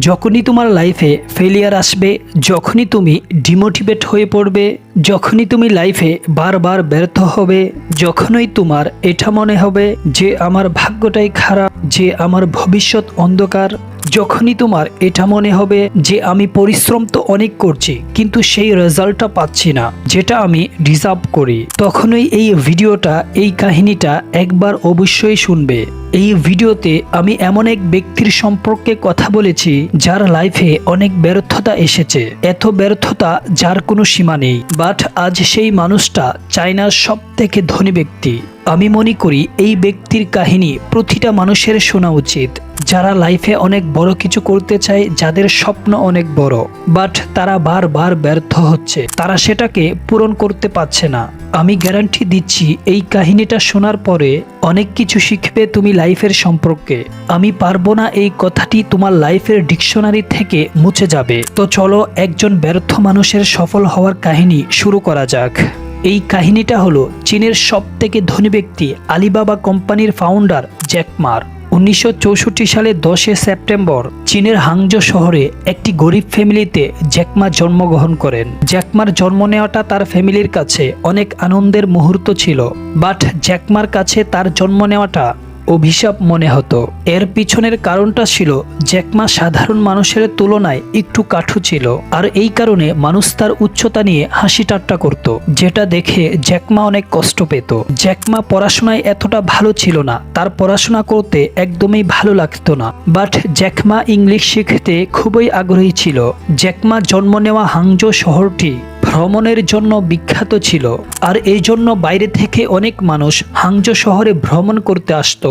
যখনই তোমার লাইফে ফেলিয়ার আসবে, যখনই তুমি ডিমোটিভেট হয়ে পড়বে, যখনই তুমি লাইফে বারবার ব্যর্থ হবে, যখনই তোমার এটা মনে হবে যে আমার ভাগ্যটাই খারাপ, যে আমার ভবিষ্যৎ অন্ধকার, যখনই তোমার এটা মনে হবে যে আমি পরিশ্রম তো অনেক করছি, কিন্তু সেই রেজাল্টটা পাচ্ছি না, যেটা আমি ডিজার্ভ করি। তখনই এই ভিডিওটা এই কাহিনীটা একবার অবশ্যই শুনবে। এই ভিডিওতে আমি এমন এক ব্যক্তির সম্পর্কে কথা বলেছি যার লাইফে অনেক ব্যর্থতা এসেছে। এত ব্যর্থতা যার কোনো সীমা নেই। বাট আজ সেই মানুষটা চায়নার সব থেকে ধনী ব্যক্তি। আমি মনে করি এই ব্যক্তির কাহিনী প্রতিটা মানুষের শোনা উচিত। যারা লাইফে অনেক বড় কিছু করতে চায়, যাদের স্বপ্ন অনেক বড়। বাট তারা বারবার ব্যর্থ হচ্ছে। তারা সেটাকে পূরণ করতে পারছে না। আমি গ্যারান্টি দিচ্ছি, এই কাহিনীটা শোনার পরে অনেক কিছু শিখবে তুমি লাইফের সম্পর্কে। আমি পারব না এই কথাটি তোমার লাইফের ডিকশনারি থেকে মুছে যাবে। তো চলো একজন ব্যর্থ মানুষের সফল হওয়ার কাহিনী শুরু করা যাক। এই কাহিনীটা হলো চীনের সব থেকে ধনী ব্যক্তি আলিবাবা কোম্পানির ফাউন্ডার জ্যাকমার উনিশশো চৌষট্টি সালে দশে সেপ্টেম্বর চীনের হাংজো শহরে একটি গরিব ফ্যামিলিতে জ্যাকমা জন্মগ্রহণ করেন। জ্যাকমার জন্ম নেওয়াটা তার ফ্যামিলির কাছে অনেক আনন্দের মুহূর্ত ছিল, বাট জ্যাকমার কাছে তার জন্ম নেওয়াটা অভিশাপ মনে হতো। এর পিছনের কারণটা ছিল জ্যাকমা সাধারণ মানুষের তুলনায় একটু কাঠু ছিল, আর এই কারণে মানুষ তার উচ্চতা নিয়ে হাসি ঠাট্টা করত, যেটা দেখে জ্যাকমা অনেক কষ্ট পেত। জ্যাকমা পড়াশোনায় এতটা ভালো ছিল না, তার পড়াশোনা করতে একদমই ভালো লাগতো না। বাট জ্যাকমা ইংলিশ শিখতে খুবই আগ্রহী ছিল। জ্যাকমা জন্ম নেওয়া হাংজো শহরটি ভ্রমণের জন্য বিখ্যাত ছিল, আর এই জন্য বাইরে থেকে অনেক মানুষ হাংজো শহরে ভ্রমণ করতে আসত।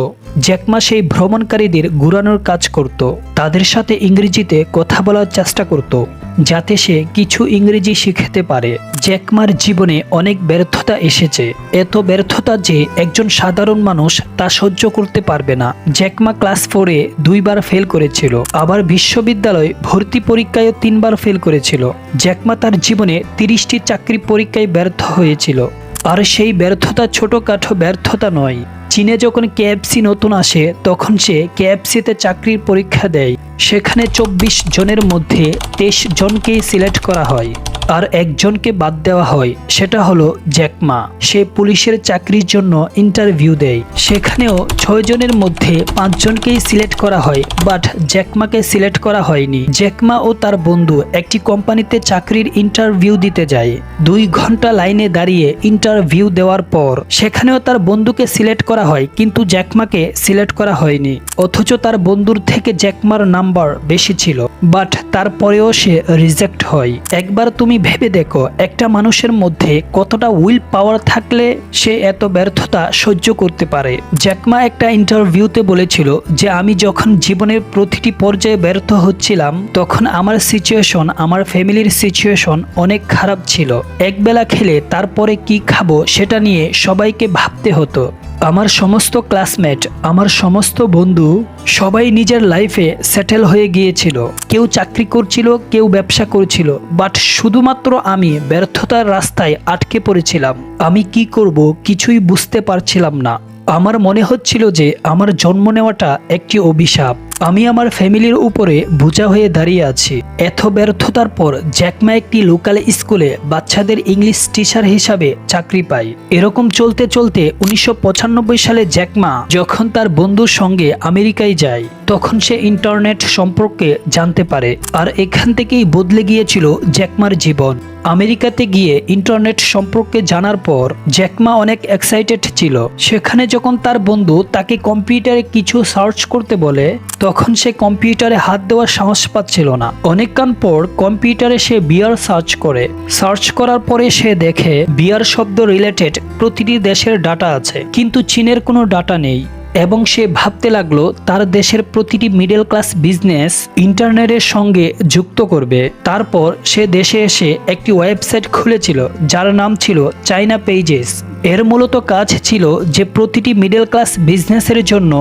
জ্যাকমা সেই ভ্রমণকারীদের ঘুরানোর কাজ করত, তাদের সাথে ইংরেজিতে কথা বলার চেষ্টা করত। যাতে সে কিছু ইংরেজি শিখতে পারে। জ্যাকমার জীবনে অনেক ব্যর্থতা এসেছে। এত ব্যর্থতা যে একজন সাধারণ মানুষ তা সহ্য করতে পারবে না। জ্যাকমা ক্লাস ফোরে দুইবার ফেল করেছিল। আবার বিশ্ববিদ্যালয় ভর্তি পরীক্ষায়ও তিনবার ফেল করেছিল। জ্যাকমা তার জীবনে তিরিশটি চাকরি পরীক্ষায় ব্যর্থ হয়েছিল। আর সেই ব্যর্থতা ছোটোখাটো ব্যর্থতা নয়। চীনে যখন কেএফসি নতুন আসে, তখন সে কেএফসিতে চাকরির পরীক্ষা দেয়। সেখানে চব্বিশ জনের মধ্যে তেইশ জনকেই সিলেক্ট করা হয়। আর একজনকে বাদ দেওয়া হয়, সেটা হলো জ্যাকমা সে পুলিশের চাকরির জন্য ইন্টারভিউ দেয়। সেখানেও ছয় জনের মধ্যে পাঁচজনকেই সিলেক্ট করা হয়, বাট জ্যাকমাকে সিলেক্ট করা হয়নি। জ্যাকমা ও তার বন্ধু একটি কোম্পানিতে চাকরির ইন্টারভিউ দিতে যায়। দুই ঘণ্টা লাইনে দাঁড়িয়ে ইন্টারভিউ দেওয়ার পর সেখানেও তার বন্ধুকে সিলেক্ট করা হয়, কিন্তু জ্যাকমাকে সিলেক্ট করা হয়নি। অথচ তার বন্ধুর থেকে জ্যাকমার নাম্বার বেশি ছিল, বাট তারপরেও সে রিজেক্ট হয়। একবার তুমি ভেবে দেখো, একটা মানুষের মধ্যে কতটা উইল পাওয়ার থাকলে সে এত ব্যর্থতা সহ্য করতে পারে। জ্যাকমা একটা ইন্টারভিউতে বলেছিল যে, আমি যখন জীবনের প্রতিটি পর্যায়ে ব্যর্থ হচ্ছিলাম, তখন আমার সিচুয়েশন আমার ফ্যামিলির সিচুয়েশন অনেক খারাপ ছিল। একবেলা খেলে তারপরে কি খাব সেটা নিয়ে সবাইকে ভাবতে হতো। আমার সমস্ত ক্লাসমেট, আমার সমস্ত বন্ধু সবাই নিজের লাইফে সেটেল হয়ে গিয়েছিল। কেউ চাকরি করছিল, কেউ ব্যবসা করছিল বাট শুধুমাত্র আমি ব্যর্থতার রাস্তায় আটকে পড়েছিলাম। আমি কি করব কিছুই বুঝতে পারছিলাম না। আমার মনে হচ্ছিল যে আমার জন্ম নেওয়াটা একটি অভিশাপ। আমি আমার ফ্যামিলির উপরে বোঝা হয়ে দাঁড়িয়ে আছি। এত ব্যর্থতার পর জ্যাকমা একটি লোকাল স্কুলে বাচ্চাদের ইংলিশ টিচার হিসাবে চাকরি পায়। এরকম চলতে চলতে উনিশশো পঁচানব্বই সালে জ্যাকমা যখন তার বন্ধুর সঙ্গে আমেরিকায় যায় তখন সে ইন্টারনেট সম্পর্কে জানতে পারে, আর এখান থেকেই বদলে গিয়েছিল জ্যাকমার জীবন। আমেরিকাতে গিয়ে ইন্টারনেট সম্পর্কে জানার পর জ্যাকমা অনেক এক্সাইটেড ছিল। সেখানে যখন তার বন্ধু তাকে কম্পিউটারে কিছু সার্চ করতে বলে, তখন সে কম্পিউটারে হাত দেওয়ার সাহস পাচ্ছিল না। অনেকক্ষণ পর কম্পিউটারে সে বিয়ার সার্চ করে। সার্চ করার পরে সে দেখে বিয়ার শব্দ রিলেটেড প্রতিটি দেশের ডাটা আছে, কিন্তু চীনের কোনো ডাটা নেই। এবং সে ভাবতে লাগল তার দেশের প্রতিটি মিডল ক্লাস বিজনেস ইন্টারনেটের সঙ্গে যুক্ত করবে। তারপর সে দেশে এসে একটি ওয়েবসাইট খুলেছিল, যার নাম ছিল চাইনা পেজেস এর মূলত কাজ ছিল যে প্রতিটি মিডল ক্লাস বিজনেসের জন্য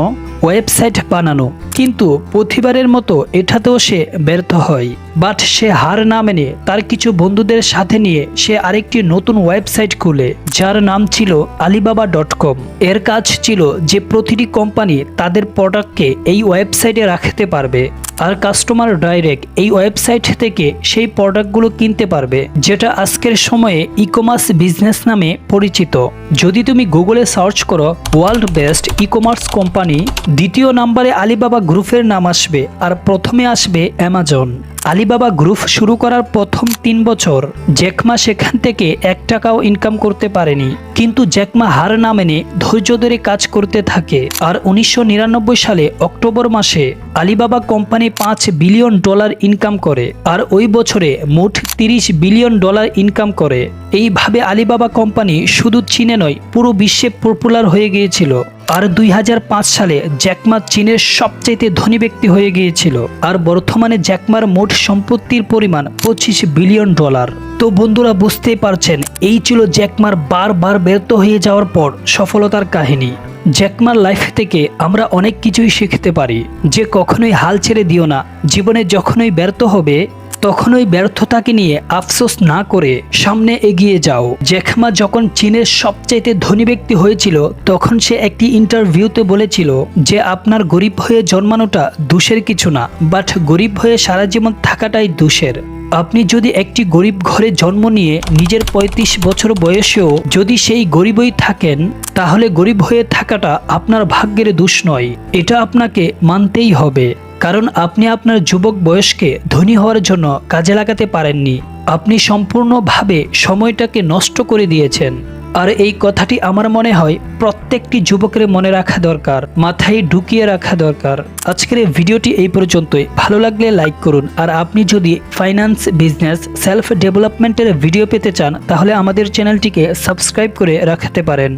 ওয়েবসাইট বানানো, কিন্তু প্রতিবারের মতো এটাতেও সে ব্যর্থ হয়। বাট সে হার না মেনে তার কিছু বন্ধুদের সাথে নিয়ে সে আরেকটি নতুন ওয়েবসাইট খুলে, যার নাম ছিল আলিবাবা ডট কম। এর কাজ ছিল যে প্রতিটি কোম্পানি তাদের প্রোডাক্টকে এই ওয়েবসাইটে রাখতে পারবে। আর কাস্টমার ডাইরেক্ট এই ওয়েবসাইট থেকে সেই প্রোডাক্টগুলো কিনতে পারবে, যেটা আজকের সময়ে ই কমার্স বিজনেস নামে পরিচিত। যদি তুমি গুগলে সার্চ করো world best e commerce company দ্বিতীয় নাম্বারে আলিবাবা গ্রুপের নাম আসবে আর প্রথমে আসবে অ্যামাজন আলিবাবা গ্রুপ শুরু করার প্রথম তিন বছর, জ্যাকমা সেখান থেকে এক টাকাও ইনকাম করতে পারেনি। কিন্তু জ্যাকমা হার না মেনে ধৈর্য ধরে কাজ করতে থাকে। আর উনিশশো নিরানব্বই সালে অক্টোবর মাসে আলিবাবা কোম্পানি পাঁচ বিলিয়ন ডলার ইনকাম করে আর ওই বছরে মোট তিরিশ বিলিয়ন ডলার ইনকাম করে। এইভাবে আলিবাবা কোম্পানি শুধু চীনে নয়, পুরো বিশ্বে পপুলার হয়ে গিয়েছিল। আর দুই হাজার পাঁচ সালে জ্যাকমা চীনের সবচাইতে ধনী ব্যক্তি হয়ে গিয়েছিল। আর বর্তমানে জ্যাকমার মোট সম্পত্তির পরিমাণ পঁচিশ বিলিয়ন ডলার। তো বন্ধুরা, বুঝতেই পারছেন, এই ছিল জ্যাকমার বারবার ব্যর্থ হয়ে যাওয়ার পর সফলতার কাহিনী। জ্যাকমার লাইফ থেকে আমরা অনেক কিছুই শিখতে পারি, যে কখনোই হাল ছেড়ে দিও না। জীবনে যখনই ব্যর্থ হবে, তখনই ব্যর্থতাকে নিয়ে আফসোস না করে সামনে এগিয়ে যাও। জ্যাকমা যখন চীনের সবচাইতে ধনী ব্যক্তি হয়েছিল, তখন সে একটি ইন্টারভিউতে বলেছিল যে, আপনার গরিব হয়ে জন্মানোটা দোষের কিছু না, বাট গরিব হয়ে সারা জীবন থাকাটাই দোষের। আপনি যদি একটি গরিব ঘরে জন্ম নিয়ে নিজের ৩৫ বছর বয়সেও যদি সেই গরিবই থাকেন, তাহলে গরিব হয়ে থাকাটা আপনার ভাগ্যের দোষ নয়। এটা আপনাকে মানতেই হবে, কারণ আপনি আপনার যুবক বয়সকে ধনী হওয়ার জন্য কাজে লাগাতে পারেননি। আপনি সম্পূর্ণভাবে সময়টাকে নষ্ট করে দিয়েছেন। আর এই কথাটি আমার মনে হয় প্রত্যেকটি যুবকের মনে রাখা দরকার, মাথায় ঢুকিয়ে রাখা দরকার। আজকের এই ভিডিওটি এই পর্যন্তই। ভালো লাগলে লাইক করুন। আর আপনি যদি ফাইন্যান্স বিজনেস সেলফ ডেভেলপমেন্টের ভিডিও পেতে চান, তাহলে আমাদের চ্যানেলটিকে সাবস্ক্রাইব করে রাখতে পারেন।